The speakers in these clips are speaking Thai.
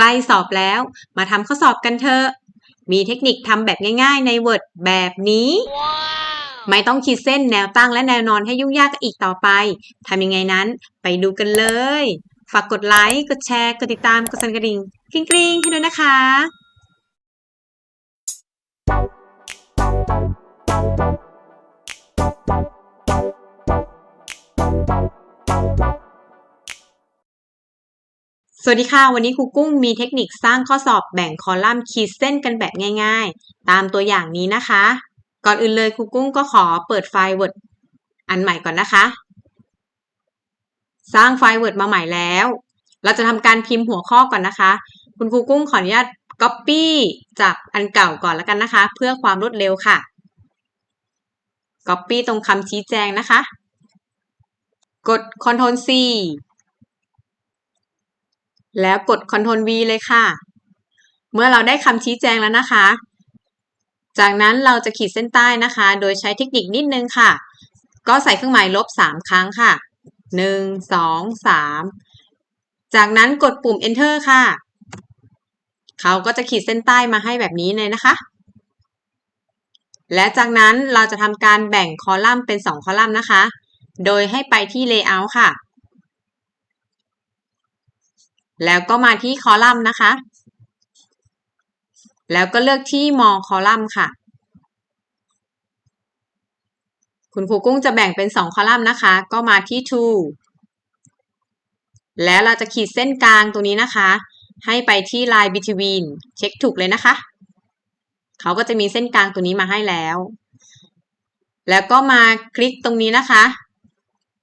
ใกล้สอบแล้ว มาทำข้อสอบกันเถอะ มีเทคนิคทำแบบง่ายๆใน Word แบบนี้ ไม่ต้องขีดเส้นแนวตั้งและแนวนอนให้ยุ่งยากอีกต่อไปทำยังไงนั้นไปดูกันเลย ฝากกดไลค์ กดแชร์ กดติดตาม กดสั่นกระดิ่งกริ๊งกริ๊งๆให้ด้วยนะคะ วัสดีค่ะ วันนี้ครูกุ้งมีเทคนิคสร้างข้อสอบแบ่งคอลัมน์ขีดเส้นกันแบบง่าย ๆ ตามตัวอย่างนี้นะคะ ก่อนอื่นเลยครูกุ้งก็ขอเปิดไฟล์ Word อันใหม่ก่อนนะคะ สร้างไฟล์ Word มาใหม่แล้ว เราจะทำการพิมพ์หัวข้อก่อนนะคะ คุณครูกุ้งขออนุญาต Copy จากอันเก่าก่อนแล้วกันนะคะ เพื่อความรวดเร็วค่ะ Copy ตรงคำชี้แจงนะคะ กด Ctrl C แล้วกด Ctrl V เลยค่ะ เมื่อเราได้คำชี้แจงแล้วนะคะ จากนั้นเราจะขีดเส้นใต้นะคะ โดยใช้เทคนิคนิดนึงค่ะ ก็ใส่เครื่องหมายลบ 3 ครั้งค่ะ 1 2 3 จากนั้นกดปุ่ม enter ค่ะ เขาก็จะขีดเส้นใต้มาให้แบบนี้เลยนะคะ และจากนั้นเราจะทำการแบ่งคอลัมน์เป็น 2 คอลัมน์นะคะ โดยให้ไปที่ layout ค่ะ แล้วก็มาที่คอลัมน์นะคะ แล้วก็เลือกที่มองคอลัมน์ค่ะ คุณครูกุ้งจะแบ่งเป็น 2 คอลัมน์นะคะ ก็มาที่ to แล้วเราจะขีดเส้นกลางตรงนี้นะคะ ให้ไปที่ line between เช็คถูกเลยนะคะ เขาก็จะมีเส้นกลางตัวนี้มาให้แล้ว แล้วก็มาคลิกตรงนี้นะคะ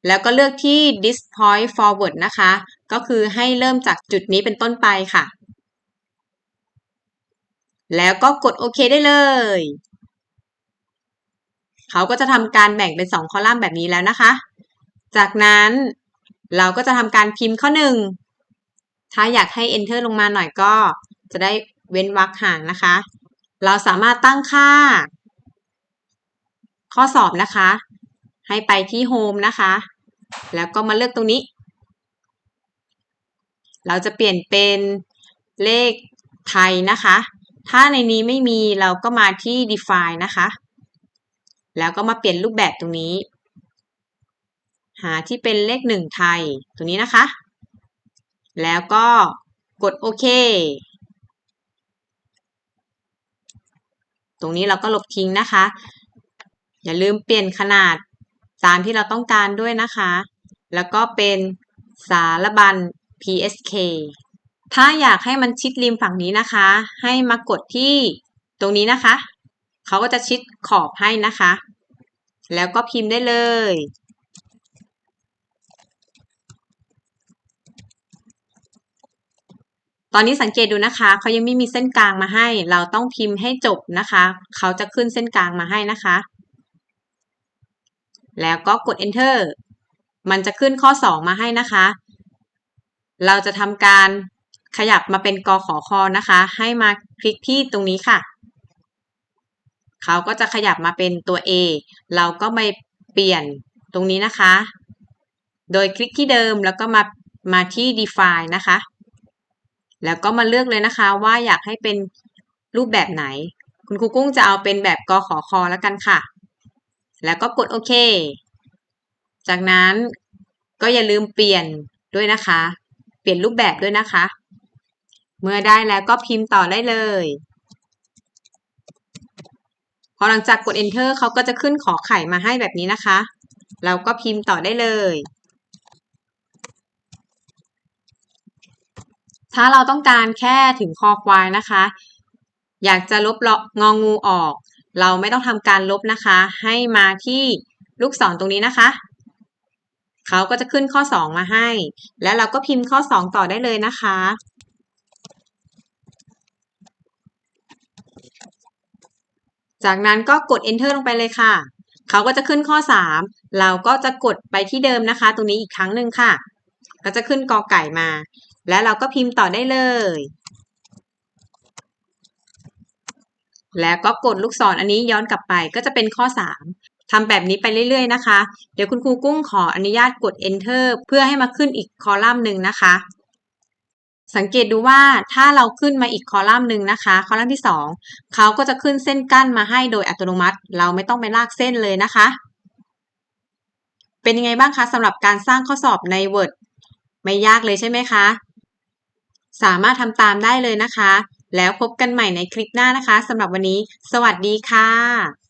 แล้วก็เลือกที่ this point forward นะคะ ก็คือให้เริ่มจากจุดนี้เป็นต้นไปค่ะ แล้วก็กดโอเคได้เลย เขาก็จะทำการแบ่งเป็น 2 คอลัมน์แบบนี้แล้วนะคะ จากนั้นเราก็จะทำการพิมพ์ข้อ 1 ถ้าอยากให้ enter ลงมาหน่อยก็จะได้เว้นวรรคห่างนะคะ เราสามารถตั้งค่า ข้อสอบนะคะ ให้ไปที่ home นะคะ แล้วก็มาเลือกตรงนี้ เราจะเปลี่ยนเป็นเลขไทยนะคะ ถ้าในนี้ไม่มีเราก็มาที่ define นะคะ แล้วก็มาเปลี่ยนรูปแบบตรงนี้ หาที่เป็นเลขหนึ่งไทยตรงนี้นะคะ แล้วก็กดโอเค ตรงนี้เราก็ลบทิ้งนะคะ อย่าลืมเปลี่ยนขนาดตามที่เราต้องการด้วยนะคะ แล้วก็เป็นสารบัญ PSK ถ้าอยากให้มันชิดริมฝั่งนี้นะคะ ให้มากดที่ตรงนี้นะคะ เขาก็จะชิดขอบให้นะคะ แล้วก็พิมพ์ได้เลย ตอนนี้สังเกตดูนะคะ เขายังไม่มีเส้นกลางมาให้ เราต้องพิมพ์ให้จบนะคะ เขาจะขึ้นเส้นกลางมาให้นะคะ แล้วก็กด enter มันจะขึ้นข้อ 2 มาให้นะคะ เราจะทำการขยับมาเป็นกขอคอนะคะ ให้มาคลิกที่ตรงนี้ค่ะ เขาก็จะขยับมาเป็นตัว A เราก็ไปเปลี่ยนตรงนี้นะคะ โดยคลิกที่เดิมแล้วก็มามาที่ define นะคะ แล้วก็มาเลือกเลยนะคะว่าอยากให้เป็นรูปแบบไหน คุณครูกุ้งจะเอาเป็นแบบกขอคอแล้วกันค่ะ แล้วก็กดโอเค จากนั้นก็อย่าลืมเปลี่ยนด้วยนะคะ ปลี่ยนรูปแบบด้วยนะคะ เมื่อได้แล้วก็พิมพ์ต่อได้เลย พอหลังจากกด enter เขาก็จะขึ้นขอไข่มาให้แบบนี้นะคะ เราก็พิมพ์ต่อได้เลย ถ้าเราต้องการแค่ถึงคอควายนะคะ อยากจะลบงองูออก เราไม่ต้องทำการลบนะคะ ให้มาที่ลูกศรตรงนี้นะคะ เขาก็จะขึ้นข้อ 2 มาให้ แล้วเราก็พิมพ์ข้อ 2 ต่อได้เลยนะคะ จากนั้นก็กด enter ลงไปเลยค่ะ เขาก็จะขึ้นข้อ 3 เราก็จะกดไปที่เดิมนะคะ ตรงนี้อีกครั้งหนึ่งค่ะ ก็จะขึ้นกอไก่มา แล้วเราก็พิมพ์ต่อได้เลย แล้วก็กดลูกศรออันนี้ย้อนกลับไปก็จะเป็นข้อ 3 ทำแบบนี้ไปเรื่อยๆนะคะ เดี๋ยวคุณครูกุ้งขออนุญาตกด enter เพื่อให้มาขึ้นอีกคอลัมน์หนึ่งนะคะ สังเกตดูว่าถ้าเราขึ้นมาอีกคอลัมน์หนึ่งนะคะ คอลัมน์ที่ 2 เขาก็จะขึ้นเส้นกั้นมาให้โดยอัตโนมัติ เราไม่ต้องไปลากเส้นเลยนะคะ เป็นยังไงบ้างคะสำหรับการสร้างข้อสอบใน Word ไม่ยากเลยใช่ไหมคะ สามารถทำตามได้เลยนะคะ แล้วพบกันใหม่ในคลิปหน้านะคะสำหรับวันนี้ สวัสดีค่ะ